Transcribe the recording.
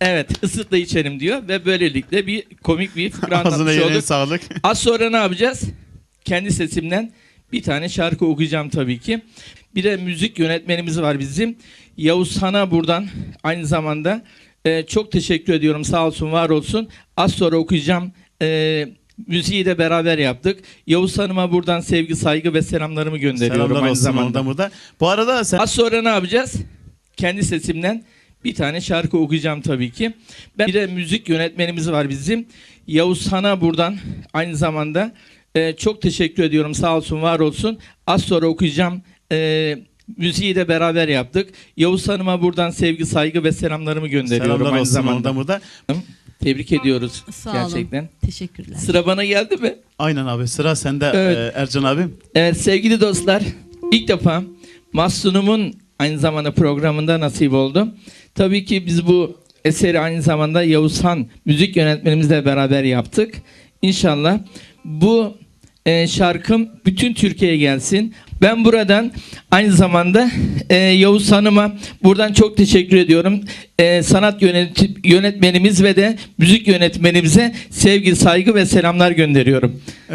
Evet ısıtla içelim diyor ve böylelikle bir komik bir fıkra Ağzına anlatmış yüreğine olduk. sağlık. Az sonra ne yapacağız? Kendi sesimden bir tane şarkı okuyacağım tabii ki. Bir de müzik yönetmenimiz var bizim. Yavuz Han'a buradan aynı zamanda e, çok teşekkür ediyorum. Sağ olsun, var olsun. Az sonra okuyacağım. E, müziği de beraber yaptık. Yavuz Hanım'a buradan sevgi, saygı ve selamlarımı gönderiyorum Selamlar aynı olsun zamanda. Bu arada sen Az sonra ne yapacağız? Kendi sesimden bir tane şarkı okuyacağım tabii ki. Ben bir de müzik yönetmenimiz var bizim. Yavuz Han'a buradan aynı zamanda e, çok teşekkür ediyorum. Sağ olsun, var olsun. Az sonra okuyacağım. E, müziği de beraber yaptık. Yavuz Hanım'a buradan sevgi, saygı ve selamlarımı gönderiyorum selamlar aynı olsun zamanda. orada burada. Tebrik ediyoruz Sağ olun. gerçekten. Teşekkürler. Sıra bana geldi mi? Aynen abi sıra sende Evet. e, Ercan abim. Evet sevgili dostlar ilk defa Mahsunum'un aynı zamanda programında nasip oldu. Tabii ki biz bu eseri aynı zamanda Yavuzhan müzik yönetmenimizle beraber yaptık. İnşallah bu e, şarkım bütün Türkiye'ye gelsin. Ben buradan aynı zamanda e, Yavuz Hanım'a buradan çok teşekkür ediyorum. E, sanat yönet- yönetmenimiz ve de müzik yönetmenimize sevgi, saygı ve selamlar gönderiyorum.